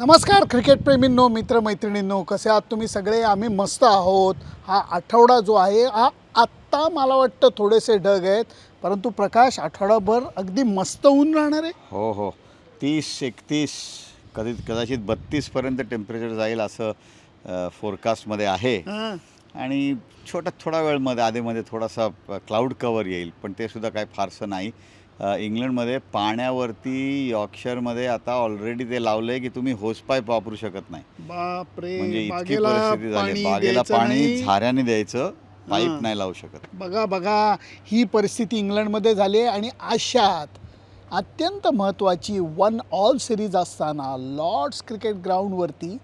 नमस्कार क्रिकेट प्रेमींनो मित्रमैत्रिणींनो कसे आहात तुम्ही? सगळे आम्ही मस्त आहोत. हा आठवडा जो आहे हा आत्ता मला वाटतं थोडेसे ढग आहेत परंतु प्रकाश आठवडाभर अगदी मस्त ऊन राहणार आहे. हो हो. तीस एकतीस कधी कदाचित बत्तीसपर्यंत टेम्परेचर जाईल असं फोरकास्टमध्ये आहे. हां. आणि छोटा थोडा वेळमध्ये आधीमध्ये थोडासा क्लाउड कवर येईल पण ते सुद्धा काय फारसं नाही. इंग्लंडमध्ये पाण्यावरती यॉर्कशरमध्ये आता ऑलरेडी ते लावलं आहे की तुम्ही होसपाईप वापरू शकत नाही बापरे म्हणजे इतकी बागेला परिस्थिती झाली पाणी बागेला द्यायचं पाणी नाही. झाऱ्याने द्यायचं पाईप. नाही लावू शकत बघा बघा ही परिस्थिती इंग्लंडमध्ये झाली आहे आणि अशात अत्यंत महत्त्वाची वन ऑल सिरीज असताना लॉर्ड्स क्रिकेट ग्राउंडवरती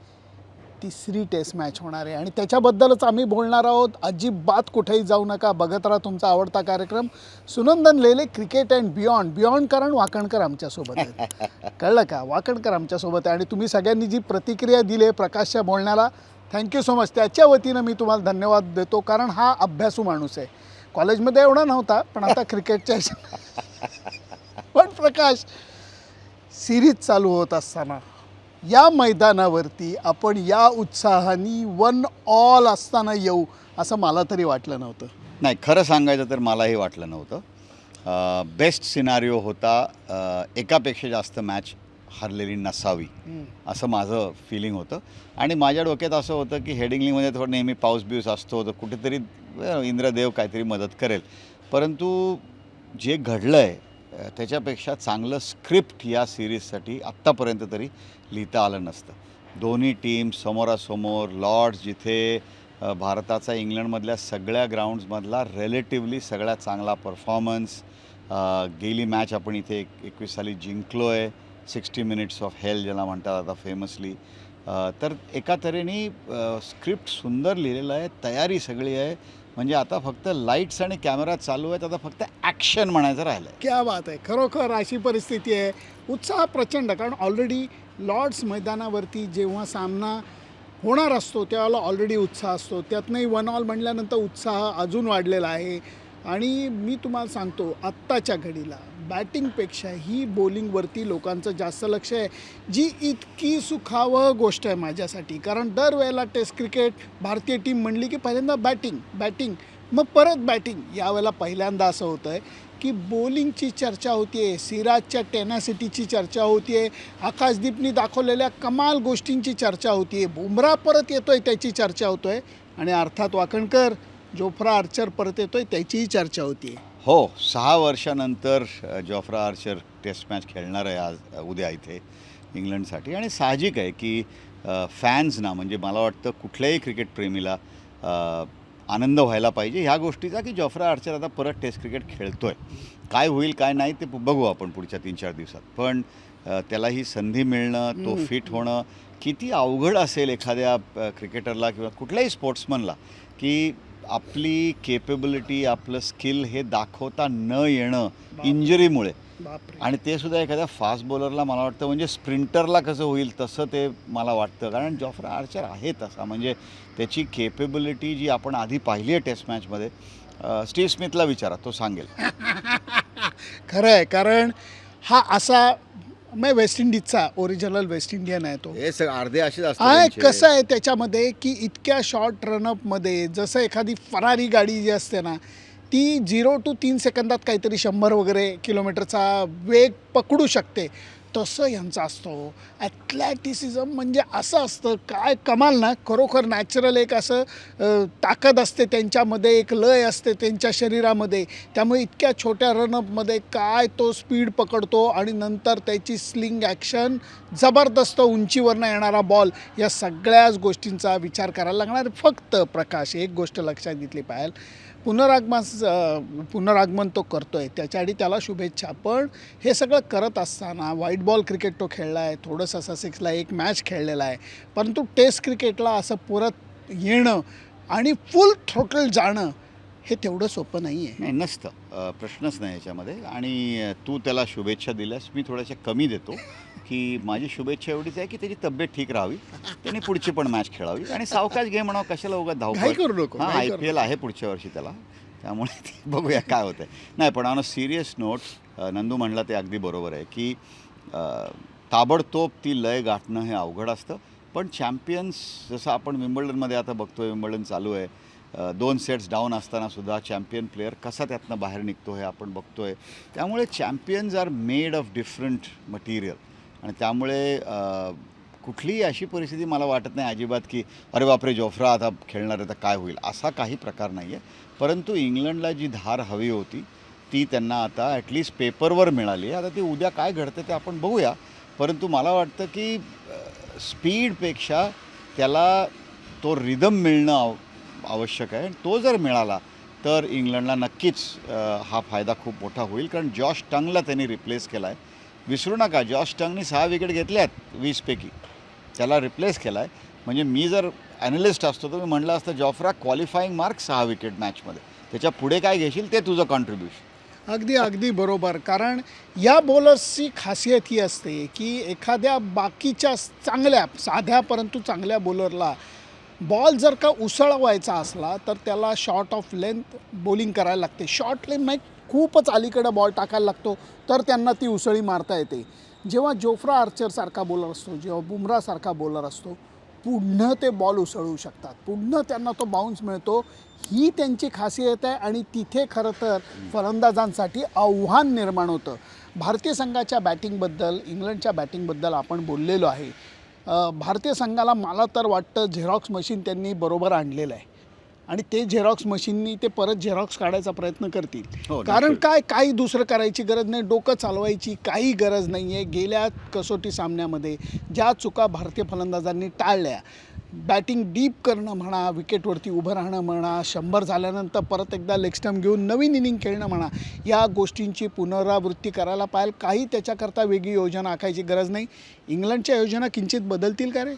तिसरी टेस्ट मॅच होणार आहे. आणि त्याच्याबद्दलच आम्ही बोलणार आहोत. अजिबात कुठेही जाऊ नका. बघत राहा तुमचा आवडता कार्यक्रम. Sunandan Lele cricket and beyond. Beyond कारण वाकणकर आमच्यासोबत आहेत. कळलं का? वाकणकर आमच्यासोबत आहे. आणि तुम्ही सगळ्यांनी जी प्रतिक्रिया दिली आहे प्रकाशच्या बोलण्याला थँक्यू सो मच त्याच्या वतीनं मी तुम्हाला धन्यवाद देतो. कारण हा अभ्यासू माणूस आहे. कॉलेजमध्ये एवढा नव्हता पण आता क्रिकेटच्या पण प्रकाश सिरीज चालू होत असताना. या मैदानावरती आपण या उत्साहाने वन ऑल असताना येऊ असं मला तरी वाटलं नव्हतं. नाही खरं सांगायचं तर मलाही वाटलं नव्हतं. बेस्ट सिनारिओ होता एकापेक्षा जास्त मॅच हरलेली नसावी असं माझं फिलिंग होतं. आणि माझ्या डोक्यात असं होतं की हेडिंग्लीमध्ये थोडं नेहमी पाऊस बिऊस असतो तर कुठेतरी इंद्रदेव काहीतरी मदत करेल. परंतु जे घडलं आहे त्याच्यापेक्षा चांगलं स्क्रिप्ट या सिरीजसाठी आत्तापर्यंत तरी लिहिता आलं नसतं. दोन्ही टीम समोरासमोर लॉर्ड्स जिथे भारताचा इंग्लंडमधल्या सगळ्या ग्राउंड्समधला रिलेटिव्हली सगळ्यात चांगला परफॉर्मन्स गेली मॅच आपण इथे एक एकवीस साली जिंकलो आहे सिक्स्टी मिनिट्स ऑफ हेल ज्याला म्हणतात आता फेमसली तर एका तऱ्हेने स्क्रिप्ट सुंदर लिहिलेलं आहे तयारी सगळी आहे. म्हणजे आता फक्त लाईट्स आणि कॅमेरा चालू आहेत आता फक्त ॲक्शन म्हणायचं राहिलं आहे क्या बात आहे. खरोखर अशी परिस्थिती आहे. उत्साह प्रचंड कारण ऑलरेडी लॉर्ड्स मैदानावरती जेव्हा सामना होणार असतो त्यावेळेला ऑलरेडी उत्साह असतो. त्यातनंही वन ऑल म्हणल्यानंतर उत्साह अजून वाढलेला आहे. आणि मी तुम्हाला सांगतो आत्ताच्या घडीला बॅटिंगपेक्षा ही बॉलिंगवरती लोकांचं जास्त लक्ष आहे जी इतकी सुखावह गोष्ट आहे माझ्यासाठी. कारण दरवेळेला टेस्ट क्रिकेट भारतीय टीम म्हणली की पहिल्यांदा बॅटिंग बॅटिंग मग परत बॅटिंग यावेळेला पहिल्यांदा असं होतं आहे की बॉलिंगची चर्चा होतीये आहे सिराजच्या टेनॅसिटीची चर्चा होतीये आहे आकाशदीपनी दाखवलेल्या कमाल गोष्टींची चर्चा होती आहे बुमरा परत येतो आहे त्याची चर्चा होतो आहे आणि अर्थात वाकणकर जोफ्रा आर्चर परत येतो आहे त्याचीही चर्चा होतीये. आहे हो सहा वर्षानंतर जॉफ्रा आर्चर टेस्ट मॅच खेळणार आहे आज उद्या इथे इंग्लंडसाठी. आणि साहजिक आहे की फॅन्सना म्हणजे मला वाटतं कुठल्याही क्रिकेट प्रेमीला अ, आनंद व्हायला पाहिजे ह्या गोष्टीचा की जॉफ्रा आर्चर आता परत टेस्ट क्रिकेट खेळतोय. काय होईल काय नाही ते बघू आपण पुढच्या तीन चार दिवसात. पण त्याला ही संधी मिळणं तो फिट होणं किती अवघड असेल एखाद्या क्रिकेटरला किंवा कुठल्याही स्पोर्ट्समनला की आपली केपेबिलिटी आपलं स्किल हे दाखवता न येणं इंजरीमुळे आणि ते सुद्धा एखाद्या फास्ट बॉलरला मला वाटतं म्हणजे स्प्रिंटरला कसं होईल तसं ते मला वाटतं. कारण जॉफ्रा आर्चर आहे तसा म्हणजे त्याची केपेबिलिटी जी आपण आधी पाहिली आहे टेस्ट मॅचमध्ये स्टीव्ह स्मिथला विचारा तो सांगेल. खरं आहे कारण हा असा मग वेस्ट इंडिजचा ओरिजिनल वेस्ट इंडियन आहे तो. हे सगळं अर्धे असेच आहे असतात कसं आहे त्याच्यामध्ये की इतक्या शॉर्ट रनअपमध्ये जसं एखादी फरारी गाडी जी असते ना ती झिरो टू तीन सेकंदात काहीतरी शंभर वगैरे किलोमीटरचा वेग पकडू शकते. तसं यांचा असतो. ॲथलॅटिसिझम म्हणजे असं असतं काय कमाल ना खरोखर नॅचरल एक असं ताकद असते त्यांच्यामध्ये एक लय असते त्यांच्या शरीरामध्ये. त्यामुळे इतक्या छोट्या रनअपमध्ये काय तो स्पीड पकडतो आणि नंतर त्याची स्लिंग ॲक्शन जबरदस्त उंचीवरनं येणारा बॉल या सगळ्याच गोष्टींचा विचार करायला लागणार. फक्त प्रकाश एक गोष्ट लक्षात घेतली पाहिजे पुनरागमन पुनरागमन तो करतो आहे त्याच्याआधी त्याला शुभेच्छा. पण हे सगळं करत असताना व्हाईट बॉल क्रिकेट तो खेळला आहे. थोडंसं असा सिक्सला एक मॅच खेळलेला आहे. परंतु टेस्ट क्रिकेटला असं परत येणं आणि फुल थ्रोटल जाणं हे तेवढं सोपं नाही आहे नाही नसतं. प्रश्नच नाही याच्यामध्ये. आणि तू त्याला शुभेच्छा दिल्यास मी थोड्याशा कमी देतो. की माझी शुभेच्छा एवढीच आहे की त्याची तब्येत ठीक राहावी. त्याने पुढची पण मॅच खेळावी. आणि सावकाश घे म्हणावं कशाला उगाच घाई धावपळ करू नको हां आय पी एल आहे पुढच्या वर्षी त्याला. त्यामुळे ते बघूया काय होतं आहे नाही पण on a serious note Nandu म्हणला ते अगदी बरोबर आहे की ताबडतोब ती लय गाठणं हे अवघड असतं. पण चॅम्पियन्स जसं आपण विम्बल्डनमध्ये आता बघतोय विम्बल्डन चालू आहे. दोन सेट्स डाऊन असताना सुद्धा चॅम्पियन प्लेअर कसा त्यातनं बाहेर निघतो हे आपण बघतोय. त्यामुळे champions are made of different material आणि त्यामुळे कुठलीही अशी परिस्थिती मला वाटत नाही अजिबात की अरे बापरे जोफ्रा आता खेळणार आहे तर काय होईल? असा काही प्रकार नाही आहे. परंतु इंग्लंडला जी धार हवी होती ती त्यांना आता ॲटलिस्ट पेपरवर मिळाली आता ती उद्या काय घडतं ते आपण बघूया. परंतु मला वाटतं की स्पीडपेक्षा त्याला तो रिदम मिळणं आव आवश्यक आहे. आणि तो जर मिळाला तर इंग्लंडला नक्कीच हा फायदा खूप मोठा होईल. कारण जॉश टंगला त्यांनी रिप्लेस केला आहे विसरू नका. जॉस टंगनी सहा विकेट घेतल्यात वीसपैकी त्याला रिप्लेस केला आहे म्हणजे मी जर ॲनालिस्ट असतो तर मी म्हटलं असतं जॉफ्रा क्वालिफाईंग मार्क सहा विकेट मॅचमध्ये त्याच्या पुढे काय घेशील ते तुझं कॉन्ट्रीब्युशन अगदी अगदी बरोबर. कारण या बॉलर्सची खासियत ही असते की एखाद्या बाकीच्या चांगल्या साध्या परंतु चांगल्या बॉलरला बॉल जर का उसळवायचा असला तर त्याला शॉर्ट ऑफ लेंथ बॉलिंग करायला लागते. शॉर्ट लेंथ म्हणजे खूपच अलीकडं बॉल टाकायला लागतो तर त्यांना ती उसळी मारता येते. जेव्हा जोफ्रा आर्चरसारखा बॉलर असतो जेव्हा बुमरासारखा बॉलर असतो पुढनं ते बॉल उसळू शकतात. पुढनं त्यांना तो बाउन्स मिळतो. ही त्यांची खासियत आहे आणि तिथे खरं तर फलंदाजांसाठी आव्हान निर्माण होतं. भारतीय संघाच्या बॅटिंगबद्दल इंग्लंडच्या बॅटिंगबद्दल आपण बोललेलो आहे. भारतीय संघाला मला तर वाटतं झेरॉक्स मशीन त्यांनी बरोबर आणलेलं आहे. आणि ते झेरॉक्स मशीननी ते परत झेरॉक्स काढायचा प्रयत्न करतील. हो, कारण. काय काही दुसरं करायची गरज नाही. डोकं चालवायची काही गरज नाही आहे गेल्या कसोटी सामन्यामध्ये ज्या चुका भारतीय फलंदाजांनी टाळल्या बॅटिंग डीप करणं म्हणा विकेटवरती उभं राहणं म्हणा शंभर झाल्यानंतर परत एकदा लेग स्टम्प घेऊन नवीन इनिंग खेळणं म्हणा या गोष्टींची पुनरावृत्ती करायला पाहिजे काही त्याच्याकरता वेगळी योजना आखायची गरज नाही. इंग्लंडच्या योजना किंचित बदलतील का रे?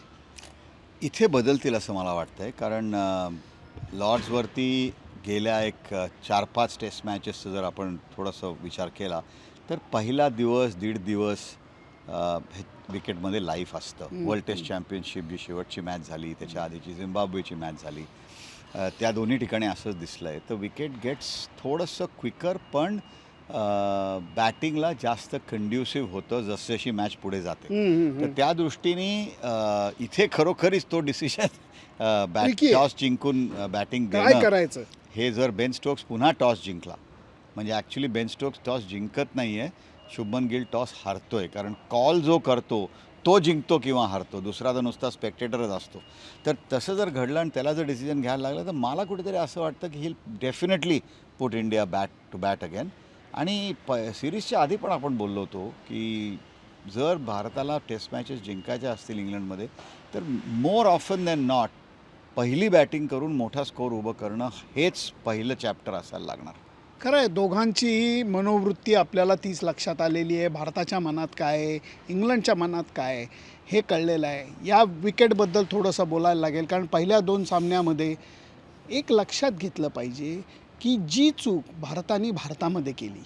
इथे बदलतील असं मला वाटतं आहे कारण लॉर्ड्सवरती गेल्या एक चार पाच टेस्ट मॅचेसचं जर आपण थोडंसं विचार केला तर पहिला दिवस दीड दिवस हे विकेटमध्ये लाईफ असतं. वर्ल्ड टेस्ट चॅम्पियनशिप जी शेवटची मॅच झाली त्याच्या आधीची झिम्बाब्वेची मॅच झाली त्या दोन्ही ठिकाणी असंच दिसलं आहे तर विकेट गेट्स थोडंसं क्विकर पण बॅटिंगला जास्त कंड्युसिव्ह होतं जसं जशी मॅच पुढे जाते. तर त्या दृष्टीने इथे खरोखरीच तो डिसिशन बॅट. टॉस जिंकून बॅटिंग काय करायचं? हे जर बेन स्टोक्स पुन्हा टॉस जिंकला म्हणजे ॲक्च्युली बेन स्टोक्स टॉस जिंकत नाही आहे शुभमन गिल टॉस हारतोय कारण कॉल जो करतो तो जिंकतो किंवा हारतो दुसरा तर नुसता स्पेक्टेटरच असतो. तर तसं जर घडलं आणि त्याला जर डिसिजन घ्यायला लागलं तर मला कुठेतरी असं वाटतं की ही definitely put India bat to bat again आणि प सिरीजच्या आधी पण आपण बोललो होतो की जर भारताला टेस्ट मॅचेस जिंकायच्या असतील इंग्लंडमध्ये तर मोर ऑफन दॅन नॉट पहिली बॅटिंग करून मोठा स्कोर उभं करणं हेच पहिलं चॅप्टर असायला लागणार. खरं आहे दोघांचीही मनोवृत्ती आपल्याला तीच लक्षात आलेली आहे. भारताच्या मनात काय आहे? इंग्लंडच्या मनात काय आहे? हे कळलेलं आहे. या विकेटबद्दल थोडंसं बोलायला लागेल कारण पहिल्या दोन सामन्यामध्ये एक लक्षात घेतलं पाहिजे की जी चूक भारताने भारतामध्ये केली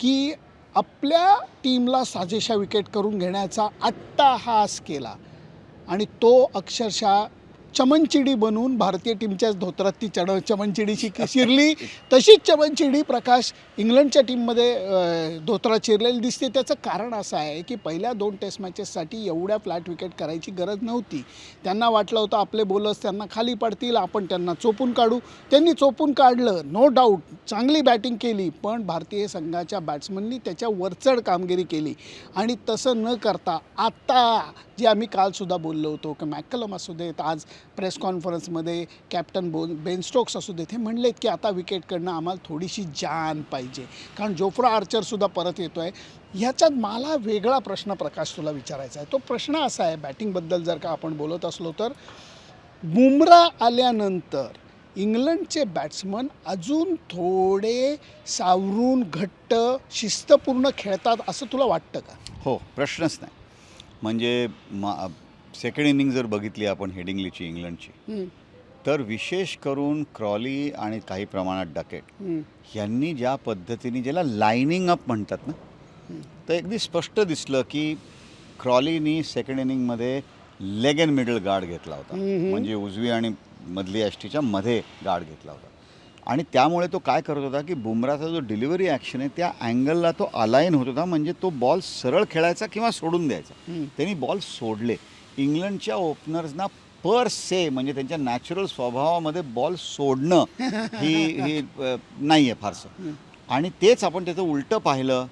की आपल्या टीमला साजेशा विकेट करून घेण्याचा अट्टाहास केला आणि तो अक्षरशः चमनचिडी बनवून भारतीय टीमच्याच धोत्रात ती चढ चमनचिडीची शिरली. तशीच चमनचिडी प्रकाश इंग्लंडच्या टीममध्ये धोत्रात शिरलेली दिसते. त्याचं कारण असं आहे की पहिल्या दोन टेस्ट मॅचेससाठी एवढ्या फ्लॅट विकेट करायची गरज नव्हती. त्यांना वाटलं होतं आपले बोलर्स त्यांना खाली पडतील आपण त्यांना चोपून काढू. त्यांनी चोपून काढलं नो डाऊट चांगली बॅटिंग केली पण भारतीय संघाच्या बॅट्समननी त्याच्या वरचढ कामगिरी केली. आणि तसं न करता आत्ता जे आम्ही कालसुद्धा बोललो होतो की मॅकलम असू देत आज प्रेस कॉन्फरन्समध्ये कॅप्टन बो बेन स्टोक्स असू देत हे म्हणलेत की आता विकेटकडनं आम्हाला थोडीशी जान पाहिजे. कारण जोफ्रा आर्चरसुद्धा परत येतो आहे ह्याच्यात मला वेगळा प्रश्न प्रकाश तुला विचारायचा आहे. तो प्रश्न असा आहे बॅटिंगबद्दल जर का आपण बोलत असलो तर बुमरा आल्यानंतर इंग्लंडचे बॅट्समन अजून थोडे सावरून घट्ट शिस्तपूर्ण खेळतात असं तुला वाटतं का? हो प्रश्नच नाही. म्हणजे मा सेकंड इनिंग जर बघितली आपण हेडिंगलीची इंग्लंडची तर विशेष करून क्रॉली आणि काही प्रमाणात डकेट यांनी ज्या पद्धतीने ज्याला लाईनिंग अप म्हणतात ना तर अगदी स्पष्ट दिसलं की क्रॉलीनी सेकंड इनिंगमध्ये लेग अँड मिडल गार्ड घेतला होता. म्हणजे उजवी आणि मधली यष्टीच्या मध्ये गार्ड घेतला होता. आणि त्यामुळे तो काय करत होता की बुमराचा जो डिलिव्हरी ॲक्शन आहे त्या अँगलला तो अलाईन होत होता. म्हणजे तो बॉल सरळ खेळायचा किंवा सोडून द्यायचा. त्यांनी बॉल सोडले. इंग्लंडच्या ओपनर्सना पर से म्हणजे त्यांच्या नॅचरल स्वभावामध्ये बॉल सोडणं ही ही नाही आहे फारसं. आणि तेच आपण त्याचं उलटं पाहिलं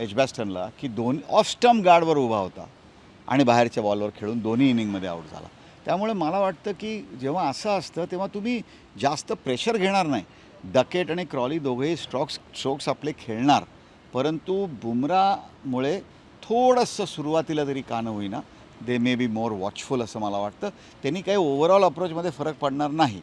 एजबॅस्टनला की दोन ऑफ स्टम्प गार्डवर उभा होता आणि बाहेरच्या बॉलवर खेळून दोन्ही इनिंगमध्ये आऊट झाला. त्यामुळे मला वाटतं की जेव्हा असं असतं तेव्हा तुम्ही जास्त प्रेशर घेणार नाही. डकेट आणि क्रॉली दोघेही स्ट्रोक्स स्ट्रोक्स आपले खेळणार. परंतु बुमरामुळे थोडंसं सुरुवातीला तरी का न होईना. दे मे बी मोर वॉचफुल असं मला वाटतं. त्यांनी काही ओव्हरऑल अप्रोचमध्ये फरक पडणार नाही.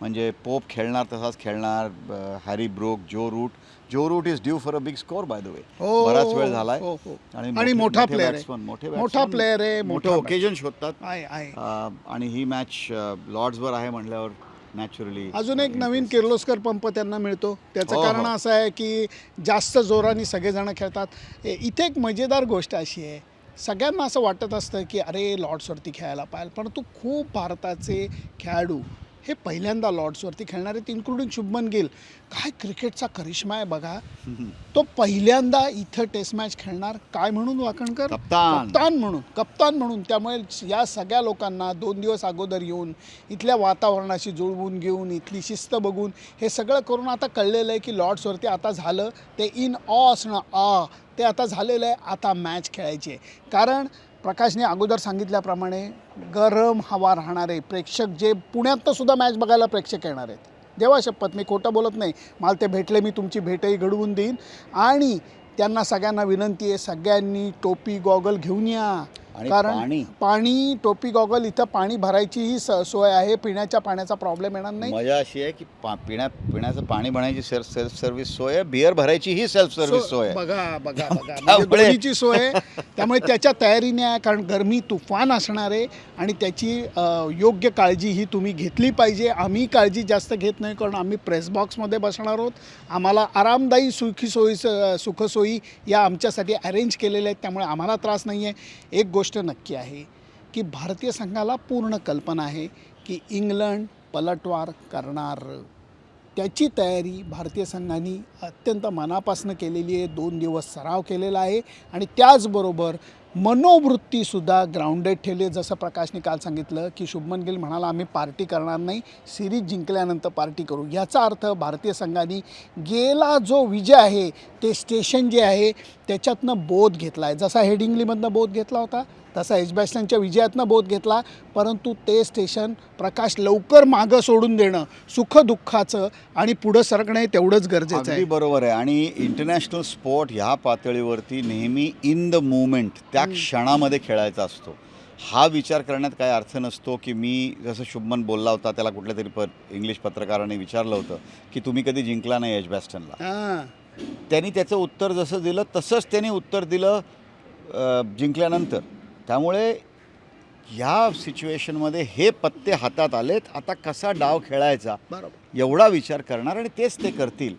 म्हणजे पोप खेळणार तसाच खेळणार Harry Brook Joe Root Joe Root is due for a big score by the way हो, बराच हो, वेळ झालाय. हो, हो. आणि मोठा batsman, मोठे मोठा player आहे, मोठे ओकेजन शोधतात. आणि ही मॅच लॉर्ड्सवर आहे म्हटल्यावर नॅचरली अजून एक नवीन किर्लोस्कर पंप त्यांना मिळतो. त्याचं हो, कारण हो. असं आहे की जास्त जोराने सगळेजण खेळतात. इथे एक मजेदार गोष्ट अशी आहे. सगळ्यांना असं वाटत असतं की अरे लॉर्ड्सवरती खेळायला पाहिजे परंतु खूप भारताचे खेळाडू हे पहिल्यांदा लॉर्ड्सवरती खेळणार आहेत इन्क्लुडिंग शुभमन गिल. काय क्रिकेटचा करिश्मा आहे बघा. तो पहिल्यांदा इथं टेस्ट मॅच खेळणार काय म्हणून वाकणकर? कप्तान. कप्तान म्हणून. कप्तान म्हणून. त्यामुळे या सगळ्या लोकांना दोन दिवस अगोदर येऊन इथल्या वातावरणाशी जुळवून घेऊन इथली शिस्त बघून हे सगळं करून आता कळलेलं आहे की लॉर्ड्सवरती आता झालं ते इन ऑ असणं. आ ते आता झालेलं आहे. आता मॅच खेळायची आहे. कारण प्रकाशने अगोदर सांगितल्याप्रमाणे गरम हवा राहणारे प्रेक्षक जे पुण्यात सुद्धा मॅच बघायला प्रेक्षक येणार आहेत. देवा शपथ मी खोटं बोलत नाही. मला ते भेटले मी तुमची भेटही घडवून देईन. आणि त्यांना सगळ्यांना विनंती आहे सगळ्यांनी टोपी गॉगल घेऊन या. आणि कारण पाणी. पाणी टोपी गॉगल इथं पाणी भरायची ही स- सोय आहे. पिण्याच्या पाण्याचा प्रॉब्लेम येणार नाही. मजा अशी आहे की पा पिण्या पिण्याचं पाणी भरायची सेल्फ सेल्फ सर्व्हिस सोय आहे. बिअर भरायची ही सेल्फ सर्व्हिस सो- सोय आहे. बघा बघा बघा. म्हणजे त्यामुळे- दोन्हीची सोय आहे. त्यामुळे त्याच्या तयारीने आहे कारण गरमी तुफान असणार आहे आणि त्याची अ, योग्य काळजी ही तुम्ही घेतली पाहिजे. आम्ही काळजी जास्त घेत नाही कारण आम्ही प्रेस बॉक्समध्ये बसणार आहोत. आम्हाला आरामदायी सुखी सोयी सुखसोयी या आमच्यासाठी अरेंज केलेल्या आहेत. त्यामुळे आम्हाला त्रास नाही आहे एक गोष्ट गोष्ट नक्की आहे की भारतीय संघाला पूर्ण कल्पना आहे की इंग्लंड पलटवार करणार. त्याची तयारी भारतीय संघाने अत्यंत मनापासून केलेली आहे. दोन दिवस सराव केलेला आहे आणि त्याचबरोबर मनोवृत्तीसुद्धा ग्राउंडेड ठेवली जसं प्रकाशने काल सांगितलं की शुभमन गिल म्हणाला आम्ही पार्टी करणार नाही. सिरीज जिंकल्यानंतर पार्टी करू. याचा अर्थ भारतीय संघाने गेला जो विजय आहे ते स्टेशन जे आहे त्याच्यातनं बोध घेतला आहे जसा हेडिंग्लीमधनं बोध घेतला होता तसा एजबॅस्टनच्या विजयातनं बोध घेतला. परंतु ते स्टेशन प्रकाश लवकर मागं सोडून देणं सुखदुःखाचं आणि पुढं सरकणं हे तेवढंच गरजेचं आहे. बरोबर आहे. आणि इंटरनॅशनल स्पोर्ट ह्या पातळीवरती नेहमी इन द मुवमेंट त्या क्षणामध्ये खेळायचा असतो. हा विचार करण्यात काय अर्थ नसतो की मी जसं शुभमन बोलला होता त्याला कुठल्या तरी प इंग्लिश पत्रकाराने विचारलं होतं की तुम्ही कधी जिंकला नाही एजबॅस्टनला त्यांनी त्याचं उत्तर जसं दिलं तसंच त्यांनी उत्तर दिलं जिंकल्यानंतर. त्यामुळे ह्या सिच्युएशनमध्ये हे पत्ते हातात आलेत. आता कसा डाव खेळायचा बरोबर. एवढा विचार करणार आणि तेच ते करतील.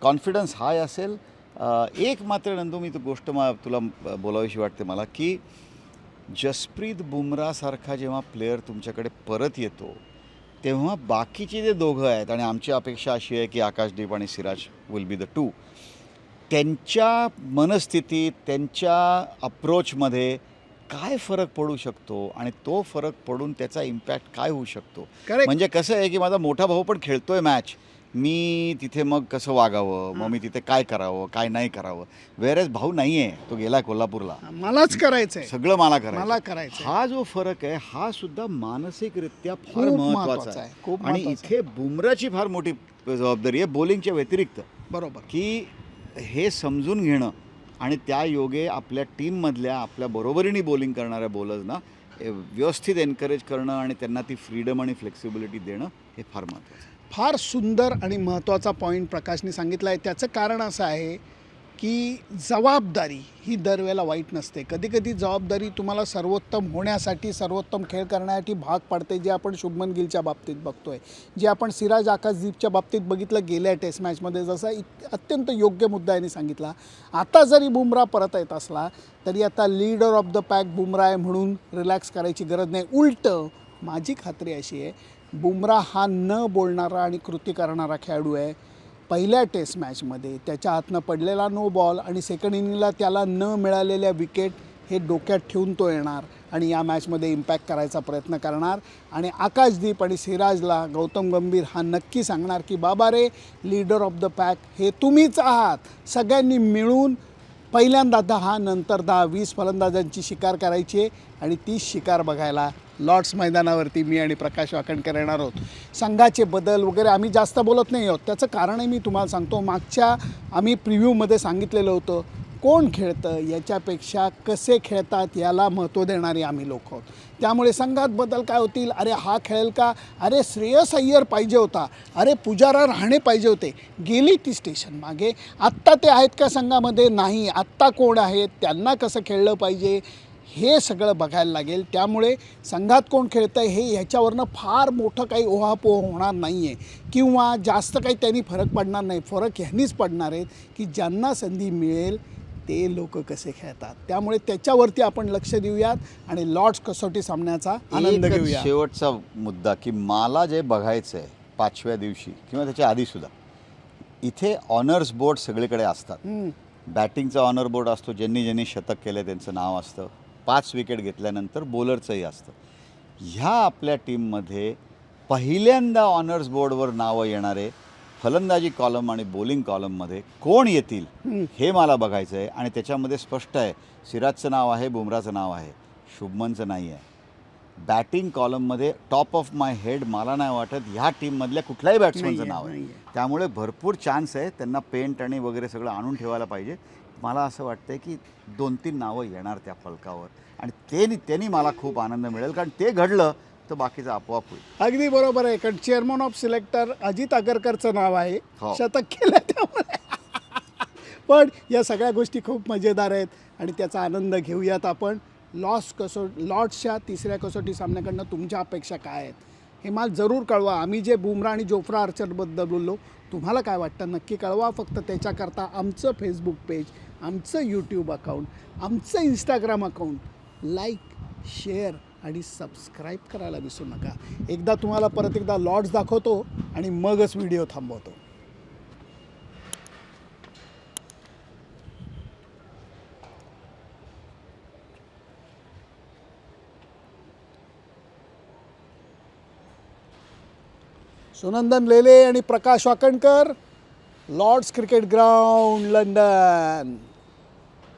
कॉन्फिडन्स हाय असेल एक मात्र नंदू मी तू गोष्ट मा तुला बोलावीशी वाटते मला की जसप्रीत बुमरासारखा जेव्हा प्लेअर तुमच्याकडे परत येतो तेव्हा बाकीचे जे दोघं आहेत आणि आमची अपेक्षा अशी आहे की आकाशदीप आणि Siraj will be the two त्यांच्या मनस्थितीत त्यांच्या अप्रोचमध्ये काय फरक पडू शकतो आणि तो फरक पडून त्याचा इम्पॅक्ट काय होऊ शकतो. म्हणजे कसं आहे की माझा मोठा भाऊ पण खेळतोय मॅच मी तिथे मग कसं वागावं? मग मी तिथे काय करावं? काय नाही करावं? वेळेस भाऊ नाही आहे तो गेला कोल्हापूरला. मलाच करायचं आहे सगळं मला करायचं मला करायचं. हा जो फरक आहे हा सुद्धा मानसिकरित्या फार खूप महत्त्वाचा महत्त्वाचा आहे, आहे. खूप आणि इथे बुमराची फार मोठी जबाबदारी आहे बॉलिंगच्या व्यतिरिक्त. बरोबर. की हे समजून घेणं आणि त्या योगे आपल्या टीममधल्या आपल्या बरोबरीने बॉलिंग करणाऱ्या बॉलर्सना व्यवस्थित एनकरेज करणं आणि त्यांना ती फ्रीडम आणि फ्लेक्सिबिलिटी देणं हे फार महत्त्वाचं आहे. फार सुंदर आणि महत्त्वाचा पॉईंट प्रकाशने सांगितला आहे. त्याचं कारण असं आहे की जबाबदारी ही दरवेळेला वाईट नसते. कधीकधी जबाबदारी तुम्हाला सर्वोत्तम होण्यासाठी सर्वोत्तम खेळ करण्यासाठी भाग पाडते जे आपण शुभमन गिलच्या बाबतीत बघतो आहे जे आपण सिराज आकाशदीपच्या बाबतीत बघितलं गेल्या टेस्ट मॅचमध्ये जसा इत अत्यंत योग्य मुद्दा यांनी सांगितला. आता जरी बुमरा परत येत असला तरी आता leader of the pack Bumrah आहे म्हणून रिलॅक्स करायची गरज नाही. उलटं माझी खात्री अशी आहे बुमरा हा न बोलणारा आणि कृती करणारा खेळाडू आहे. पहिल्या टेस्ट मॅचमध्ये त्याच्या हातनं पडलेला नो बॉल आणि सेकंड इनिंगला त्याला न मिळालेल्या विकेट हे डोक्यात ठेवून तो येणार आणि या मॅचमध्ये इम्पॅक्ट करायचा प्रयत्न करणार. आणि आकाशदीप आणि सिराजला गौतम गंभीर हा नक्की सांगणार की बाबा रे लीडर ऑफ द पॅक हे तुम्हीच आहात. सगळ्यांनी मिळून पहिल्यांदा दहा नंतर दहा वीस फलंदाजांची शिकार करायची आहे आणि ती शिकार बघायला लॉर्ड्स मैदानावरती मी आणि प्रकाश वाकणकर येणार आहोत. संघाचे बदल वगैरे आम्ही जास्त बोलत नाही आहोत. त्याचं कारणही मी तुम्हाला सांगतो. मागच्या आम्ही प्रिव्ह्यूमध्ये सांगितलेलं होतं कोण खेळतं याच्यापेक्षा कसे खेळतात याला महत्त्व देणारे आम्ही लोक आहोत. त्यामुळे संघात बदल काय होतील? अरे हा खेळेल का? अरे श्रेयस अय्यर पाहिजे होता. अरे पुजारा राहणे पाहिजे होते. गेली ती स्टेशन मागे. आत्ता ते आहेत का संघामध्ये? नाही. आत्ता कोण आहेत? त्यांना कसं खेळलं पाहिजे? हे सगळं बघायला लागेल. त्यामुळे संघात कोण खेळतं आहे हे ह्याच्यावरनं फार मोठं काही ओहापोह होणार नाही आहे किंवा जास्त काही त्यांनी फरक पडणार नाही. फरक ह्यांनीच पडणार आहेत की ज्यांना संधी मिळेल ते लोक कसे खेळतात. त्यामुळे त्याच्यावरती आपण लक्ष देऊयात आणि लॉर्ड्स कसोटी सामन्याचा आनंद घेऊया शेवटचा मुद्दा की मला जे बघायचं आहे पाचव्या दिवशी किंवा त्याच्या आधीसुद्धा इथे ऑनर्स बोर्ड सगळीकडे असतात. बॅटिंगचा ऑनर बोर्ड असतो ज्यांनी ज्यांनी शतक केलं त्यांचं नाव असतं. पाच विकेट घेतल्यानंतर बॉलरचंही असतं. ह्या आपल्या टीममध्ये पहिल्यांदा ऑनर्स बोर्डवर नावं येणारे फलंदाजी कॉलम आणि बॉलिंग कॉलममध्ये कोण येतील हे मला बघायचं आहे आणि त्याच्यामध्ये स्पष्ट आहे सिराजचं नाव आहे बुमराचं नाव आहे शुभमनचं नाही आहे. बॅटिंग कॉलममध्ये टॉप ऑफ माय हेड मला नाही वाटत ह्या टीममधल्या कुठल्याही बॅट्समनचं नाव आहे. त्यामुळे भरपूर चान्स आहे त्यांना पेंट आणि वगैरे सगळं आणून ठेवायला पाहिजे. मला असं वाटतंय की दोन तीन नावं येणार त्या फलकावर. आणि ते त्यांनी मला खूप आनंद मिळेल कारण ते घडलं तर बाकीचं आपोआप होईल. अगदी बरोबर आहे कारण चेअरमन ऑफ सिलेक्टर अजित आगरकरचं नाव आहे हो. शतक केलं त्यामुळे. पण या सगळ्या गोष्टी खूप मजेदार आहेत आणि त्याचा आनंद घेऊयात आपण. लॉस कसो लॉर्ड्सच्या तिसऱ्या कसोटी सामन्याकडनं तुमच्या अपेक्षा काय आहेत? हे मला जरूर कळवा. आम्ही जे बुमरा आणि जोफ्रा आर्चरबद्दल बोललो तुम्हाला काय वाटतं? नक्की कळवा. फक्त त्याच्याकरता आमचं फेसबुक पेज आमचं यूट्यूब अकाउंट आमचं इंस्टाग्राम अकाउंट लाईक शेअर आणि सबस्क्राईब करायला विसरू नका. एकदा तुम्हाला परत एकदा लॉट्स दाखवतो आणि मगच व्हिडिओ थांबवतो. सुनंदन लेले आणि Prakash Wakankar Lord's cricket ground London